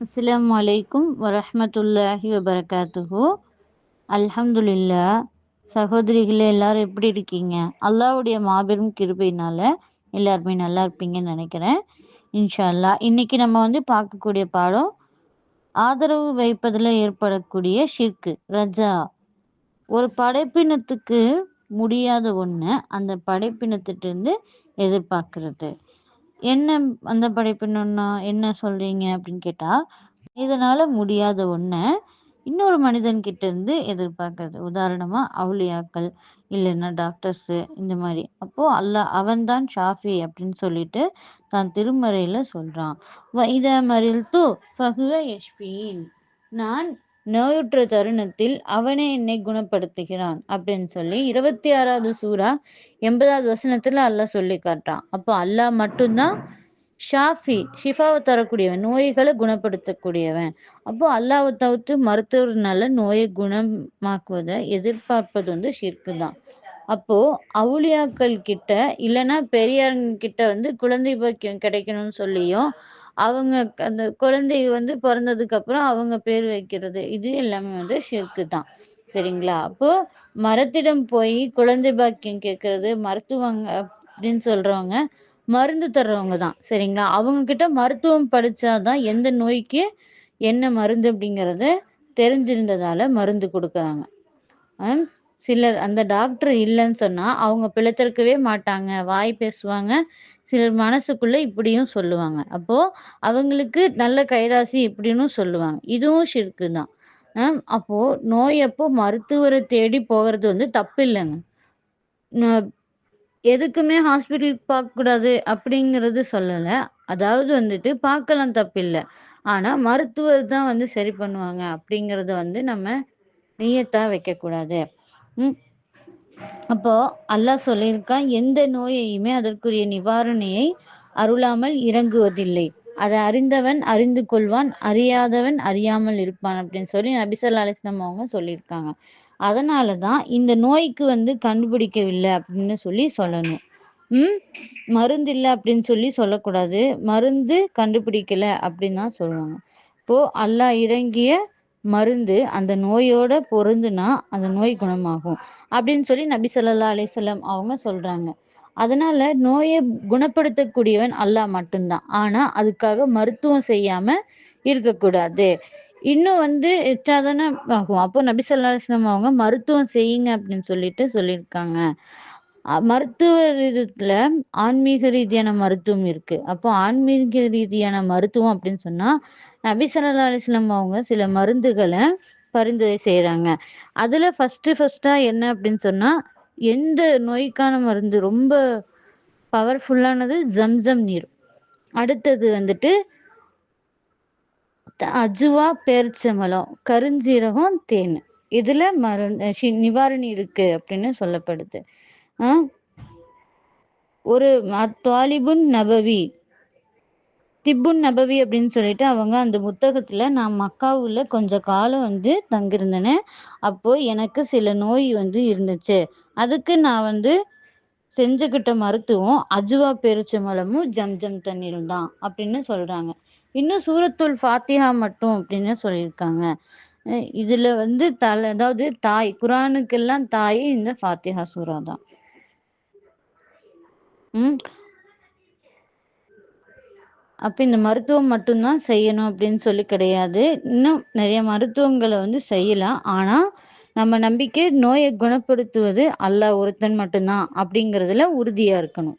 அஸ்லாம் வலைக்கும் வரமத்துல்லாஹி வபரகாத்துஹு. அல்ஹம்துலில்லா சகோதரிகளே எல்லாரும் எப்படி இருக்கீங்க? அல்லாஹ்வுடைய மாபெரும் கிருபையினால எல்லாருமே நல்லா இருப்பீங்கன்னு நினைக்கிறேன். இன்ஷா அல்லாஹ் இன்னைக்கு நம்ம வந்து பார்க்கக்கூடிய பாடம் ஆதரவு வைப்பதில் ஏற்படக்கூடிய ஷிர்கு ரஜா. ஒரு படைப்பினத்துக்கு முடியாத ஒன்று அந்த படைப்பினத்திட்டிருந்து எதிர்பார்க்கறது. என்ன அந்த படைப்பினம்னா என்ன சொல்றீங்க? அப்படின்னு கேட்டா இதனால முடியாத ஒன்றை இன்னொரு மனிதன் கிட்ட இருந்து எதிர்பார்க்கறது. உதாரணமா அவுளியாக்கள் இல்லைன்னா டாக்டர்ஸ் இந்த மாதிரி. அப்போ அல்லாஹ் அவன்தான் ஷாஃபி அப்படின்னு சொல்லிட்டு தான் திருமறையில சொல்றான். இத மறில் தூ ஃபகுவ யஷ்பீன் நான் நோயுற்ற தருணத்தில் அவனே என்னை குணப்படுத்துகிறான் அப்படின்னு சொல்லி இருபத்தி ஆறாவது சூறா எண்பதாவது வசனத்துல அல்லாஹ் சொல்லி காட்டுறான். அப்போ அல்லாஹ் மட்டும்தான் ஷாஃபி ஷிஃபாவை தரக்கூடியவன் நோய்களை குணப்படுத்தக்கூடியவன். அப்போ அல்லாவை தவிர்த்து மருத்துவர்னால நோயை குணமாக்குவதை எதிர்பார்ப்பது வந்து ஷிர்கு தான். அப்போ அவுளியாக்கள் கிட்ட இல்லைன்னா பெரியாருங்க கிட்ட வந்து குழந்தை பாக்கியம் கிடைக்கணும்னு சொல்லியும் அவங்க அந்த குழந்தை வந்து பிறந்ததுக்கு அப்புறம் அவங்க பேர் வைக்கிறது இது எல்லாமே வந்து ஷிர்க்கு தான். சரிங்களா? அப்போ மரத்திடம் போய் குழந்தை பாக்கியம் கேட்கறது மருத்துவங்க அப்படின்னு சொல்றவங்க மருந்து தர்றவங்க தான். சரிங்களா? அவங்க கிட்ட மருத்துவம் படிச்சாதான் எந்த நோய்க்கு என்ன மருந்து அப்படிங்கறத தெரிஞ்சிருந்ததால மருந்து கொடுக்குறாங்க. சிலர் அந்த டாக்டர் இல்லைன்னு சொன்னா அவங்க பிழைத்திருக்கவே மாட்டாங்க. வாய் பேசுவாங்க சிலர் மனசுக்குள்ள இப்படியும் சொல்லுவாங்க. அப்போ அவங்களுக்கு நல்ல கைராசி இப்படின்னு சொல்லுவாங்க. இதுவும் ஷிர்கு தான் அப்போ நோய் அப்போ மருத்துவரை தேடி போகிறது வந்து தப்பு இல்லைங்க. எதுக்குமே ஹாஸ்பிட்டலுக்கு பார்க்கக்கூடாது அப்படிங்கிறது சொல்லலை. அதாவது வந்துட்டு பார்க்கலாம் தப்பில்லை ஆனா மருத்துவர் தான் வந்து சரி பண்ணுவாங்க அப்படிங்கறத வந்து நம்ம நியத்தாக வைக்கக்கூடாது. ம் அப்போ அல்லாஹ் சொல்லியிருக்கான் எந்த நோயையுமே அதற்குரிய நிவாரணையை அருளாமல் இறங்குவதில்லை. அதை அறிந்தவன் அறிந்து கொள்வான் அறியாதவன் அறியாமல் இருப்பான் அப்படின்னு சொல்லி நபிசல்லா அலிஸ்லாம் அவங்க சொல்லியிருக்காங்க. அதனால தான் இந்த நோய்க்கு வந்து கண்டுபிடிக்கவில்லை அப்படின்னு சொல்லி சொல்லணும். ம் மருந்து இல்லை அப்படின்னு சொல்லி சொல்லக்கூடாது. மருந்து கண்டுபிடிக்கல அப்படின்னு தான் சொல்லுவாங்க. இப்போ அல்லாஹ் இறங்கிய மருந்து அந்த நோயோட பொருந்துனா அந்த நோய் குணமாகும். அப்படின்னு சொல்லி நபி சொல்லா அலைஹி அவங்க சொல்றாங்க. அதனால நோயை குணப்படுத்தக்கூடியவன் அல்லாஹ் மட்டும்தான். ஆனா அதுக்காக மருத்துவம் செய்யாம இருக்கக்கூடாது. இன்னும் வந்து எச்சாதானே ஆகும் அப்போ நபி ஸல்லல்லாஹு அவங்க மருத்துவம் செய்யுங்க அப்படின்னு சொல்லிட்டு சொல்லியிருக்காங்க. மருத்துவ இதுல ஆன்மீக ரீதியான மருத்துவம் இருக்கு. அப்போ ஆன்மீக ரீதியான மருத்துவம் அப்படின்னு சொன்னா நபி சல்லா அலிஸ்லாம் அவங்க சில மருந்துகளை பரிந்துரை செய்யறாங்க அதுல ஃபர்ஸ்ட் ஃபர்ஸ்டா என்ன அப்படின்னு சொன்னா எந்த நோய்க்கான மருந்து? ரொம்ப பவர்ஃபுல்லானது ஜம்சம் நீர். அடுத்தது வந்துட்டு அஜுவா பேரிச்சம்பழம் கருஞ்சீரகம் தேன். இதுல மருந்து ஷி- நிவாரணி இருக்கு அப்படின்னு சொல்லப்படுது. ஆஹ் ஒரு தாலிபுன் நபவி திப்புன் நபவி அப்படின்னு சொல்லிட்டு அவங்க அந்த புத்தகத்துல நான் மக்காவுல கொஞ்ச காலம் வந்து தங்கியிருந்தேன் அப்போ எனக்கு சில நோய் வந்து இருந்துச்சு. அதுக்கு நான் வந்து செஞ்சுக்கிட்ட மருத்துவம் அஜுவா பெருச்சம்பழமும் ஜம்ஜம் தண்ணீரும் தான் அப்படின்னு சொல்றாங்க. இன்னும் சூரத்துல் ஃபாத்திஹா மட்டும் அப்படின்னு சொல்லியிருக்காங்க. அஹ் இதுல வந்து தலை அதாவது தாய் குரானுக்கெல்லாம் தாய் இந்த ஃபாத்திஹா சூரா தான். உம் அப்போ இந்த மருத்துவம் மட்டும்தான் செய்யணும் அப்படின்னு சொல்லி கிடையாது. இன்னும் நிறைய மருத்துவங்களை வந்து செய்யலாம். ஆனா நம்ம நம்பிக்கை நோயை குணப்படுத்துவது அல்லாஹ் ஒருத்தன் மட்டும்தான் அப்படிங்கறதுல உறுதியா இருக்கணும்.